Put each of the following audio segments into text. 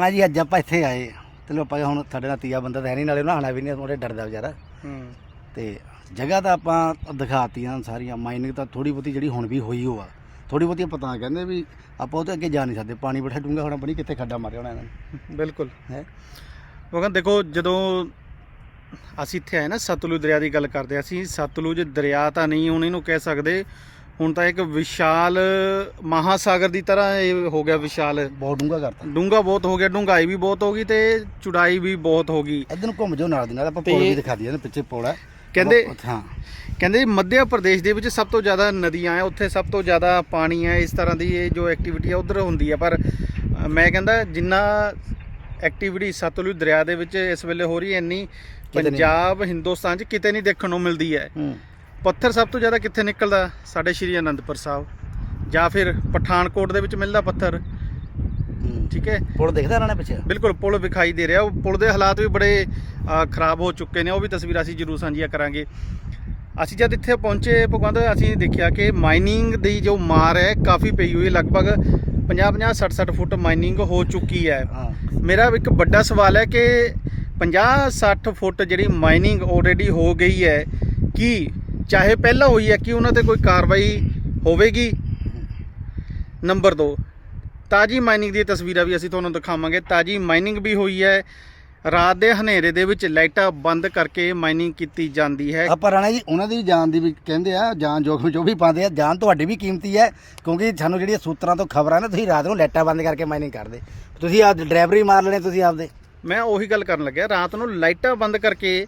ਰਾਣਾ ਜੀ ਅੱਜ ਆਪਾਂ ਇੱਥੇ ਆਏ ਚਲੋ ਆਪਾਂ ਹੁਣ ਸਾਡੇ ਨਾਲ ਤੀਆ ਬੰਦਾ ਤਾਂ ਹੈ ਨਹੀਂ ਨਾਲੇ ਨਹਾਣਾ ਵੀ ਨਹੀਂ ਉਹਦੇ ਡਰਦਾ ਵਿਚਾਰਾ। ਹੂੰ। ਤੇ ਜਗ੍ਹਾ ਤਾਂ ਆਪਾਂ ਦਿਖਾਤੀਆਂ ਸਾਰੀਆਂ ਮਾਈਨਿੰਗ ਤਾਂ ਥੋੜੀ ਬਹੁਤੀ ਜਿਹੜੀ ਹੁਣ ਵੀ ਹੋਈ ਹੋਆ ਥੋੜੀ ਬਹੁਤੀ ਪਤਾ ਕਹਿੰਦੇ ਵੀ ਆਪਾਂ ਉਹ ਤੇ ਅੱਗੇ ਜਾ ਨਹੀਂ ਸਕਦੇ ਪਾਣੀ ਬੜਾ ਡੂੰਘਾ ਹੋਣਾ ਬਣੀ ਕਿੱਥੇ ਖੱਡਾ ਮਾਰਿਆ ਹੋਣਾ ਇਹਨਾਂ ਨੇ। ਬਿਲਕੁਲ। ਹੈ? ਉਹ ਕਹਿੰਦੇ ਦੇਖੋ ਜਦੋਂ ਅਸੀਂ ਇੱਥੇ ਆਏ ਨਾ ਸਤਲੁਜ ਦਰਿਆ ਦੀ ਗੱਲ ਕਰਦੇ ਹਾਂ, ਅਸੀਂ ਸਤਲੁਜ ਦਰਿਆ ਤਾਂ ਨਹੀਂ ਹੁਣ ਇਹਨੂੰ ਕਹਿ ਸਕਦੇ ਹੁਣ ਤਾਂ ਇੱਕ ਵਿਸ਼ਾਲ ਮਹਾਸਾਗਰ ਦੀ ਤਰ੍ਹਾਂ ਇਹ ਹੋ ਗਿਆ ਵਿਸ਼ਾਲ। ਬਹੁਤ ਡੂੰਘਾ ਕਰਤਾ ਡੂੰਘਾ ਬਹੁਤ ਹੋ ਗਿਆ ਡੂੰਘਾਈ ਵੀ ਬਹੁਤ ਹੋ ਗਈ ਤੇ ਚੁੜਾਈ ਵੀ ਬਹੁਤ ਹੋ ਗਈ। ਇੱਧਰ ਨੂੰ ਘੁੰਮ ਜਾਓ ਨਾਲ ਦੀ ਨਾਲ ਆਪਾਂ ਪੁਲ ਵੀ ਦਿਖਾ ਦਈਏ ਨਾ ਪਿੱਛੇ ਪੁਲ ਹੈ। ਕਹਿੰਦੇ ਹਾਂ। ਕਹਿੰਦੇ ਮੱਧ ਪ੍ਰਦੇਸ਼ ਦੇ ਵਿੱਚ ਸਭ ਤੋਂ ਜ਼ਿਆਦਾ ਨਦੀਆਂ ਆ ਉੱਥੇ ਸਭ ਤੋਂ ਜ਼ਿਆਦਾ ਪਾਣੀ ਹੈ ਇਸ ਤਰ੍ਹਾਂ ਦੀ ਇਹ ਜੋ ਐਕਟੀਵਿਟੀ ਆ ਉਧਰ ਹੁੰਦੀ ਆ ਪਰ ਮੈਂ ਕਹਿੰਦਾ ਜਿੰਨਾ ਐਕਟੀਵਿਟੀ ਸਤਲੁਜ ਦਰਿਆ ਦੇ ਵਿੱਚ ਇਸ ਵੇਲੇ ਹੋ ਰਹੀ ਹੈ ਇੰਨੀ। ਪੰਜਾਬ ਹਿੰਦੁਸਤਾਨ 'ਚ ਕਿਤੇ ਨਹੀਂ ਦੇਖਣ ਨੂੰ ਮਿਲਦੀ ਹੂੰ। ਪੱਥਰ ਸਭ ਤੋਂ ਜ਼ਿਆਦਾ ਕਿੱਥੇ ਨਿਕਲਦਾ? ਸਾਡੇ ਸ਼੍ਰੀ ਅਨੰਦਪੁਰ ਸਾਹਿਬ। ਜਾਂ ਫਿਰ ਪਠਾਨਕੋਟ ਦੇ ਵਿੱਚ ਮਿਲਦਾ ਪੱਥਰ। ਠੀਕ ਹੈ? ਪੁਲ ਦਿਖਦਾ ਰਾਣਾ ਪਿੱਛੇ? ਬਿਲਕੁਲ ਪੁਲ ਵਿਖਾਈ ਦੇ ਰਿਹਾ। ਉਹ ਪੁਲ ਦੇ ਹਾਲਾਤ ਵੀ ਬੜੇ ਖਰਾਬ ਹੋ ਚੁੱਕੇ ਨੇ। ਉਹ ਵੀ ਤਸਵੀਰਾਂ ਅਸੀਂ ਜ਼ਰੂਰ ਸਾਂਝੀਆਂ ਕਰਾਂਗੇ। ਅਸੀਂ ਜਦ ਇੱਥੇ ਪਹੁੰਚੇ ਭਗਵੰਤ ਅਸੀਂ ਦੇਖਿਆ ਕਿ ਮਾਈਨਿੰਗ ਦੀ ਜੋ ਮਾਰ ਹੈ ਕਾਫੀ ਪਈ ਹੋਈ ਲਗਭਗ 50 50 60 60 ਫੁੱਟ ਮਾਈਨਿੰਗ ਹੋ ਚੁੱਕੀ ਹਾਂ। ਮੇਰਾ ਇੱਕ ਵੱਡਾ ਸਵਾਲ ਹੈ ਕਿ 50 60 ਫੁੱਟ ਜਿਹੜੀ ਮਾਈਨਿੰਗ ਆਲਰੇਡੀ ਹੋ ਗਈ ਹੈ ਕੀ ਚਾਹੇ ਪਹਿਲਾਂ ਹੋਈ ਹੈ ਕਿ ਉਹਨਾਂ ਤੇ ਕੋਈ ਕਾਰਵਾਈ ਹੋਵੇਗੀ? ਨੰਬਰ 2 ਤਾਜੀ ਮਾਈਨਿੰਗ ਦੀਆਂ ਤਸਵੀਰਾਂ ਵੀ ਅਸੀਂ ਤੁਹਾਨੂੰ ਦਿਖਾਵਾਂਗੇ। ਤਾਜੀ ਮਾਈਨਿੰਗ ਵੀ ਹੋਈ ਹੈ। ਰਾਤ ਦੇ ਹਨੇਰੇ ਦੇ ਵਿੱਚ ਲਾਈਟਾਂ ਬੰਦ ਕਰਕੇ ਮਾਈਨਿੰਗ ਕੀਤੀ ਜਾਂਦੀ ਹੈ। ਆਪਾਂ ਰਾਣਾ ਜੀ, ਉਹਨਾਂ ਦੀ ਜਾਨ ਦੀ ਵੀ ਕਹਿੰਦੇ ਆ, ਜਾਨ ਜੋਖਮ ਜੋ ਵੀ ਪਾਉਂਦੇ ਆ, ਜਾਨ ਤੁਹਾਡੀ ਵੀ ਕੀਮਤੀ ਹੈ, ਕਿਉਂਕਿ ਸਾਨੂੰ ਜਿਹੜੀਆਂ ਸੂਤਰਾਂ ਤੋਂ ਖਬਰਾਂ ਨੇ, ਤੁਸੀਂ ਰਾਤ ਨੂੰ ਲਾਈਟਾਂ ਬੰਦ ਕਰਕੇ ਮਾਈਨਿੰਗ ਕਰਦੇ। ਤੁਸੀਂ ਆਪ ਡਰਾਈਵਰੀ ਮਾਰ ਲੈਣੇ, ਤੁਸੀਂ ਆਪਦੇ। ਮੈਂ ਉਹੀ ਗੱਲ ਕਰਨ ਲੱਗਿਆ, ਰਾਤ ਨੂੰ ਲਾਈਟਾਂ ਬੰਦ ਕਰਕੇ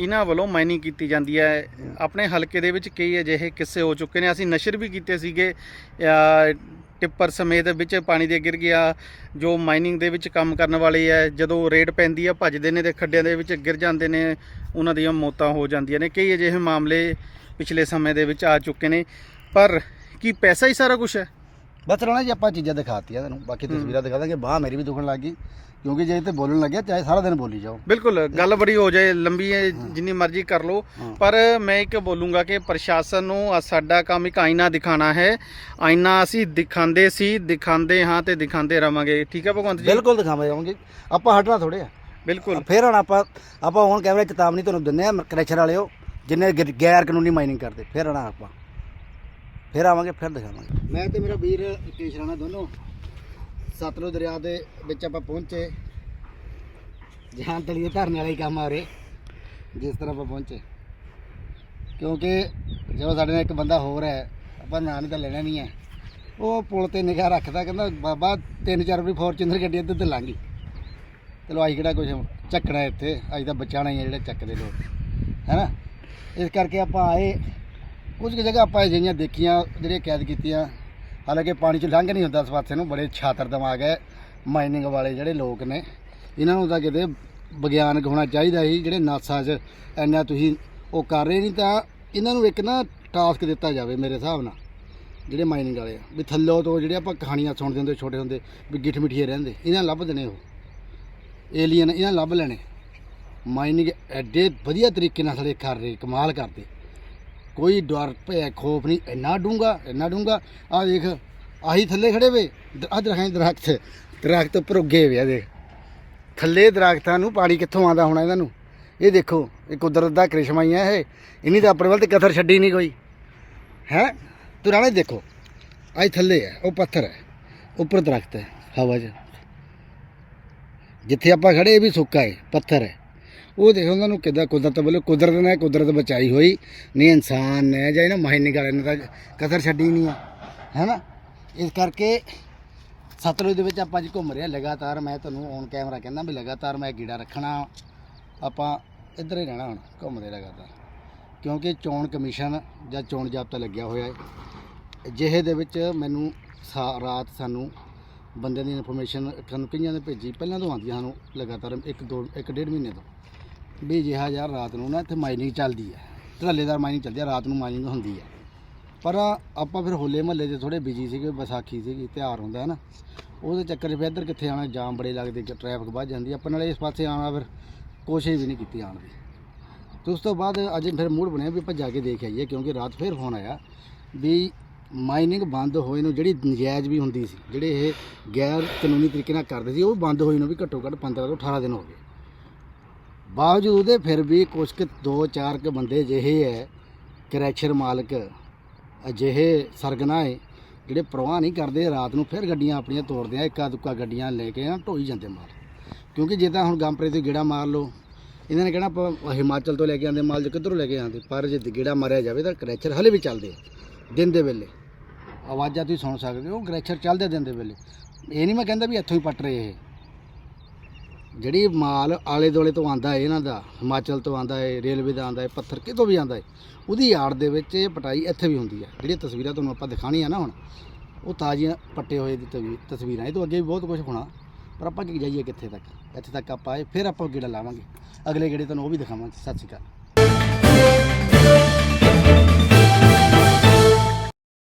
ਇਹਨਾਂ ਵੱਲੋਂ ਮਾਈਨਿੰਗ ਕੀਤੀ ਜਾਂਦੀ ਹੈ। ਆਪਣੇ ਹਲਕੇ ਦੇ ਵਿੱਚ ਕਈ ਅਜਿਹੇ ਕਿੱਸੇ ਹੋ ਚੁੱਕੇ ਨੇ। ਅਸੀਂ ਨਸ਼ਰ ਵੀ ਕੀਤੇ ਸੀਗੇ, ਅਹ, ਟਿੱਪਰ ਸਮੇਤ ਵਿੱਚ ਪਾਣੀ ਦੇ ਗਿਰ ਗਿਆ। ਜੋ ਮਾਈਨਿੰਗ ਦੇ ਵਿੱਚ ਕੰਮ ਕਰਨ ਵਾਲੇ ਹੈ, ਜਦੋਂ ਰੇਡ ਪੈਂਦੀ ਹੈ, ਭੱਜਦੇ ਨੇ ਤੇ ਖੱਡਿਆਂ ਦੇ ਵਿੱਚ ਗਿਰ ਜਾਂਦੇ ਨੇ, ਉਹਨਾਂ ਦੀਆਂ ਮੌਤਾਂ ਹੋ ਜਾਂਦੀਆਂ ਨੇ। ਕਈ ਅਜਿਹੇ ਮਾਮਲੇ ਪਿਛਲੇ ਸਮੇਂ ਦੇ ਵਿੱਚ ਆ ਚੁੱਕੇ ਨੇ। ਪਰ ਕੀ ਪੈਸਾ ਹੀ ਸਾਰਾ ਕੁਝ ਹੈ? ਬਸ ਰਾਣਾ ਜੀ ਆਪਾਂ ਚੀਜ਼ਾਂ ਦਿਖਾਤੀਆਂ ਤੁਹਾਨੂੰ ਬਾਕੀ ਤਸਵੀਰਾਂ ਦਿਖਾ ਦਾਂਗੇ ਬਾਹ ਮੇਰੀ ਵੀ ਦੁਖਣ ਲੱਗ ਗਈ ਕਿਉਂਕਿ ਜੇ ਤੇ ਬੋਲਣ ਲੱਗਿਆ ਚਾਹੇ ਸਾਰਾ ਦਿਨ ਬੋਲੀ ਜਾਓ। ਬਿਲਕੁਲ ਗੱਲ ਬੜੀ ਹੋ ਜਾਏ ਲੰਬੀ ਹੈ ਜਿੰਨੀ ਮਰਜ਼ੀ ਕਰ ਲਓ। ਪਰ ਮੈਂ ਇੱਕ ਬੋਲੂੰਗਾ ਕਿ ਪ੍ਰਸ਼ਾਸਨ ਨੂੰ ਸਾਡਾ ਕੰਮ ਇੱਕ ਆਇਨਾ ਦਿਖਾਣਾ ਹੈ। ਆਇਨਾ ਅਸੀਂ ਦਿਖਾਉਂਦੇ ਸੀ ਦਿਖਾਉਂਦੇ ਹਾਂ ਤੇ ਦਿਖਾਉਂਦੇ ਰਵਾਂਗੇ। ਠੀਕ ਹੈ ਭਗਵੰਤ ਜੀ? ਬਿਲਕੁਲ ਦਿਖਾਵਾਂ ਜਾਵਾਂਗੇ। ਆਪਾਂ ਹਟਣਾ ਥੋੜੇ ਆ। ਬਿਲਕੁਲ। ਫਿਰ ਹੁਣ ਆਪਾਂ ਆਪਾਂ ਹੁਣ ਕੈਮਰੇ ਚੇਤਾਵਨੀ ਤੁਹਾਨੂੰ ਦਿੰਦੇ ਆ ਕ੍ਰੈਸ਼ਰ ਵਾਲਿਓ ਜਿੰਨੇ ਗੈਰ ਕਾਨੂੰਨੀ ਮਾਈਨਿੰਗ ਕਰਦੇ ਫਿਰ ਆਣਾ ਆਪਾਂ। ਫਿਰ ਆਵਾਂਗੇ ਫਿਰ ਦਿਖਾਵਾਂਗੇ। ਮੈਂ ਤੇ ਮੇਰਾ ਵੀਰ ਕੇਸ਼ ਰਾਣਾ ਦੋਨੋਂ ਸਤਲੁਜ ਦਰਿਆ ਦੇ ਵਿੱਚ ਆਪਾਂ ਪਹੁੰਚੇ। ਜਹਾਂ ਤਲੀਏ ਧਰਨ ਵਾਲੇ ਹੀ ਕੰਮ ਆ ਰਹੇ, ਜਿਸ ਤਰ੍ਹਾਂ ਆਪਾਂ ਪਹੁੰਚੇ। ਕਿਉਂਕਿ ਜਦੋਂ ਸਾਡੇ ਨਾਲ ਇੱਕ ਬੰਦਾ ਹੋਰ ਹੈ, ਆਪਾਂ ਨਾਂ ਨਹੀਂ ਤਾਂ ਲੈਣਾ ਨਹੀਂ ਹੈ। ਉਹ ਪੁਲ ਤੇ ਨਿਗਾਹ ਰੱਖਦਾ, ਕਹਿੰਦਾ, ਬਾਬਾ, ਤਿੰਨ ਚਾਰ ਵਾਰੀ ਫੋਰਚੂਨਰ ਗੱਡੀ ਇੱਧਰ ਤੇ ਲੰਘ ਚਲੋ ਅੱਜ ਕਿਹੜਾ ਕੁਝ ਚੱਕਣਾ ਇੱਥੇ, ਅੱਜ ਤਾਂ ਬਚਾਣਾ ਹੀ ਹੈ ਜਿਹੜੇ ਚੱਕਦੇ ਲੋਕ ਹੈਨਾ ਇਸ ਕਰਕੇ ਆਪਾਂ ਆਏ। ਕੁਝ ਕੁ ਜਗ੍ਹਾ ਆਪਾਂ ਅਜਿਹੀਆਂ ਦੇਖੀਆਂ ਜਿਹੜੀਆਂ ਕੈਦ ਕੀਤੀਆਂ। ਹਾਲਾਂਕਿ ਪਾਣੀ 'ਚ ਲੰਘ ਨਹੀਂ ਹੁੰਦਾ ਇਸ ਪਾਸੇ ਨੂੰ, ਬੜੇ ਛਾਤਰ ਦਿਮਾਗ ਹੈ ਮਾਈਨਿੰਗ ਵਾਲੇ ਜਿਹੜੇ ਲੋਕ ਨੇ। ਇਹਨਾਂ ਨੂੰ ਤਾਂ ਕਿਤੇ ਵਿਗਿਆਨਕ ਹੋਣਾ ਚਾਹੀਦਾ ਸੀ, ਜਿਹੜੇ ਨਾਸਾ 'ਚ ਇੰਨਾ ਤੁਸੀਂ ਉਹ ਕਰ ਰਹੇ ਨਹੀਂ ਤਾਂ ਇਹਨਾਂ ਨੂੰ ਇੱਕ ਨਾ ਟਾਸਕ ਦਿੱਤਾ ਜਾਵੇ ਮੇਰੇ ਹਿਸਾਬ ਨਾਲ, ਜਿਹੜੇ ਮਾਈਨਿੰਗ ਵਾਲੇ ਆ। ਵੀ ਥੱਲੋਂ ਤੋਂ ਜਿਹੜੇ ਆਪਾਂ ਕਹਾਣੀਆਂ ਸੁਣਦੇ ਹੁੰਦੇ, ਛੋਟੇ ਹੁੰਦੇ, ਵੀ ਗਿੱਠ ਮਿੱਠੀਏ ਰਹਿੰਦੇ, ਇਹਨਾਂ ਲੱਭ ਦੇਣੇ ਉਹ। ਏਲੀਅਨ ਇਹਨਾਂ ਲੱਭ ਲੈਣੇ। ਮਾਈਨਿੰਗ ਐਡੇ ਵਧੀਆ ਤਰੀਕੇ ਨਾਲ ਸਾਡੇ ਕਰ ਰਹੇ ਕਮਾਲ ਕਰਦੇ। ਕੋਈ ਡਰ ਭੈ ਖੋਫ ਨਹੀਂ, ਇੰਨਾ ਡੂੰਗਾ ਇੰਨਾ ਡੂੰਗਾ ਆ ਦੇਖ ਆਹੀ ਥੱਲੇ ਖੜੇ ਵੇ। ਆ ਦਰਖਾਂ ਦਰਖਤ ਦਰਖਤ ਉੱਪਰ ਉੱਗੇ ਵੇ ਆ ਦੇਖ। ਥੱਲੇ ਦਰਖਤਾਂ ਨੂੰ ਪਾਣੀ ਕਿੱਥੋਂ ਆਉਂਦਾ ਹੋਣਾ ਇਹਨਾਂ ਨੂੰ? ਇਹ ਦੇਖੋ, ਇਹ ਕੁਦਰਤ ਦਾ ਕ੍ਰਿਸ਼ਮਾ ਹੀ ਹੈ ਇਹ। ਇਨੀ ਤਾਂ ਆਪਣੇ ਵੱਲ ਤੇ ਕਥਰ ਛੱਡੀ ਨਹੀਂ ਕੋਈ। ਹੈ? ਤੁਰਾਣੇ ਦੇਖੋ, ਆਹ ਥੱਲੇ ਹੈ, ਉਹ ਪੱਥਰ ਹੈ, ਉੱਪਰ ਦਰਖਤ ਹੈ, ਹਵਾ 'ਚ। ਜਿੱਥੇ ਆਪਾਂ ਖੜੇ ਇਹ ਵੀ ਸੁੱਕਾ ਹੈ, ਪੱਥਰ ਹੈ। ਉਹ ਦੇਖੋ ਉਹਨਾਂ ਨੂੰ ਕਿੱਦਾਂ ਕੁਦਰਤ ਵੱਲੋਂ ਕੁਦਰਤ ਨੇ ਕੁਦਰਤ ਬਚਾਈ ਹੋਈ। ਨਹੀਂ ਇਨਸਾਨ ਨੇ ਜਾਂ ਇਹਨਾਂ ਮਾਈਨਿੰਗ ਵਾਲਿਆਂ ਨੇ ਤਾਂ ਕਦਰ ਛੱਡੀ ਨਹੀਂ ਹੈ ਹੈਨਾ? ਇਸ ਕਰਕੇ ਸਤਲੁਜ ਦੇ ਵਿੱਚ ਆਪਾਂ ਜੀ ਘੁੰਮ ਰਹੇ ਹਾਂ ਲਗਾਤਾਰ। ਮੈਂ ਤੁਹਾਨੂੰ ਔਨ ਕੈਮਰਾ ਕਹਿੰਦਾ ਵੀ ਲਗਾਤਾਰ ਮੈਂ ਗੀੜਾ ਰੱਖਣਾ। ਆਪਾਂ ਇੱਧਰ ਹੀ ਰਹਿਣਾ ਹੁਣ ਘੁੰਮਦੇ ਲਗਾਤਾਰ। ਕਿਉਂਕਿ ਚੋਣ ਕਮਿਸ਼ਨ ਜਾਂ ਚੋਣ ਜਾਬਤਾ ਲੱਗਿਆ ਹੋਇਆ ਹੈ। ਜਿਹੇ ਦੇ ਵਿੱਚ ਮੈਨੂੰ ਸਾ- ਰਾਤ ਸਾਨੂੰ ਬੰਦਿਆਂ ਦੀ ਇਨਫੋਰਮੇਸ਼ਨ ਸਾਨੂੰ ਕਈਆਂ ਨੇ ਭੇਜੀ। ਪਹਿਲਾਂ ਤੋਂ ਆਉਂਦੀਆਂ ਸਾਨੂੰ ਲਗਾਤਾਰ ਇੱਕ ਦੋ, ਇੱਕ ਡੇਢ ਮਹੀਨੇ ਤੋਂ। ਵੀ ਜਿਹਾ ਯਾਰ ਰਾਤ ਨੂੰ ਨਾ ਇੱਥੇ ਮਾਈਨਿੰਗ ਚੱਲਦੀ ਹੈ ਢੱਲੇਦਾਰ ਮਾਈਨਿੰਗ ਚੱਲਦੀ ਹੈ ਰਾਤ ਨੂੰ ਮਾਈਨਿੰਗ ਹੁੰਦੀ ਹੈ ਪਰ ਆਪਾਂ ਫਿਰ ਹੋਲੇ ਮਹੱਲੇ 'ਚ ਥੋੜੇ ਬਿਜ਼ੀ ਸੀਗੇ, ਵਿਸਾਖੀ ਸੀਗੀ, ਤਿਉਹਾਰ ਹੁੰਦਾ ਹੈ ਨਾ ਉਹਦੇ ਚੱਕਰ 'ਚ ਫਿਰ ਇੱਧਰ ਕਿੱਥੇ ਆਣਾ ਜਾਮ ਬੜੇ ਲੱਗਦੇ, ਕਿ ਟ੍ਰੈਫਿਕ ਵੱਧ ਜਾਂਦੀ ਆਪਾਂ ਨਾਲੇ ਇਸ ਪਾਸੇ ਆਉਣਾ ਫਿਰ ਕੋਸ਼ਿਸ਼ ਵੀ ਨਹੀਂ ਕੀਤੀ ਆਉਣ ਦੀ। ਤੇ ਉਸ ਤੋਂ ਬਾਅਦ ਅੱਜ ਫਿਰ ਮੂਡ ਬਣਿਆ ਵੀ ਆਪਾਂ ਜਾ ਕੇ ਦੇਖ ਆਈਏ, ਕਿਉਂਕਿ ਰਾਤ ਫਿਰ ਫੋਨ ਆਇਆ ਵੀ ਮਾਈਨਿੰਗ ਬੰਦ ਹੋਏ ਨੂੰ ਜਿਹੜੀ ਨਜਾਇਜ਼ ਵੀ ਹੁੰਦੀ ਸੀ, ਜਿਹੜੇ ਇਹ ਗੈਰ ਕਾਨੂੰਨੀ ਤਰੀਕੇ ਨਾਲ ਕਰਦੇ ਸੀ, ਉਹ ਬੰਦ ਹੋਏ ਨੂੰ ਵੀ ਘੱਟੋ ਘੱਟ 15 ਤੋਂ 18 ਦਿਨ ਹੋ ਗਏ। ਬਾਵਜੂਦ ਉਹਦੇ ਫਿਰ ਵੀ ਕੁਝ ਕੁ ਦੋ ਚਾਰ ਕੁ ਬੰਦੇ ਜਿਹੇ ਹੈ ਕਰੈਸ਼ਰ ਮਾਲਕ ਅਜਿਹੇ ਸਰਗਨਾ ਹੈ ਜਿਹੜੇ ਪ੍ਰਵਾਹ ਨਹੀਂ ਕਰਦੇ, ਰਾਤ ਨੂੰ ਫਿਰ ਗੱਡੀਆਂ ਆਪਣੀਆਂ ਤੋੜਦੇ ਆ, ਇੱਕਾ ਦੁੱਕਾ ਗੱਡੀਆਂ ਲੈ ਕੇ ਨਾ ਢੋਈ ਜਾਂਦੇ ਮਾਲ। ਕਿਉਂਕਿ ਜੇ ਤਾਂ ਹੁਣ ਗੰਪਰੇ ਤੇ ਗੇੜਾ ਮਾਰ ਲਓ, ਇਹਨਾਂ ਨੇ ਕਹਿਣਾ ਆਪਾਂ ਹਿਮਾਚਲ ਤੋਂ ਲੈ ਕੇ ਆਂਦੇ ਮਾਲ ਜੋ ਕਿੱਧਰੋਂ ਲੈ ਕੇ ਆਂਦੇ ਪਰ ਜੇ ਗੇੜਾ ਮਾਰਿਆ ਜਾਵੇ ਤਾਂ ਕਰੈਚਰ ਹਲੇ ਵੀ ਚੱਲਦੇ ਆ, ਦਿਨ ਦੇ ਵੇਲੇ। ਆਵਾਜ਼ਾਂ ਤੁਸੀਂ ਸੁਣ ਸਕਦੇ ਹੋ ਕਰੈਚਰ ਚੱਲਦੇ ਦਿਨ ਦੇ ਵੇਲੇ। ਇਹ ਨਹੀਂ ਮੈਂ ਕਹਿੰਦਾ ਵੀ ਇੱਥੋਂ ਹੀ ਪੱਟ ਰਹੇ ਇਹ। ਜਿਹੜੀ ਮਾਲ ਆਲੇ ਦੁਆਲੇ ਤੋਂ ਆਂਦਾ ਹੈ, ਇਹਨਾਂ ਦਾ, ਹਿਮਾਚਲ ਤੋਂ ਆਂਦਾ ਹੈ, ਰੇਲਵੇ ਦਾ ਆਂਦਾ ਹੈ, ਪੱਥਰ ਕਿਤੋਂ ਵੀ ਆਂਦਾ ਹੈ, ਉਹਦੀ ਆੜ ਦੇ ਵਿੱਚ ਇਹ ਪਟਾਈ ਇੱਥੇ ਵੀ ਹੁੰਦੀ ਹੈ। ਜਿਹੜੀਆਂ ਤਸਵੀਰਾਂ ਤੁਹਾਨੂੰ ਆਪਾਂ ਦਿਖਾਣੀਆਂ ਨਾ ਹੁਣ, ਉਹ ਤਾਜ਼ੀਆਂ ਪੱਟੇ ਹੋਏ ਦੀ ਤਸਵੀ- ਤਸਵੀਰਾਂ। ਇਹ ਤੋਂ ਅੱਗੇ ਵੀ ਬਹੁਤ ਕੁਝ ਹੋਣਾ, ਪਰ ਆਪਾਂ ਕੀ ਜਾਈਏ ਕਿੱਥੇ ਤੱਕ? ਇੱਥੇ ਤੱਕ ਆਪਾਂ ਆਏ ਫਿਰ ਆਪਾਂ ਗੇੜਾ ਲਾਵਾਂਗੇ। ਅਗਲੇ ਗੇੜੇ ਤੁਹਾਨੂੰ ਉਹ ਵੀ ਦਿਖਾਵਾਂਗੇ। ਸਤਿ ਸ਼੍ਰੀ ਅਕਾਲ।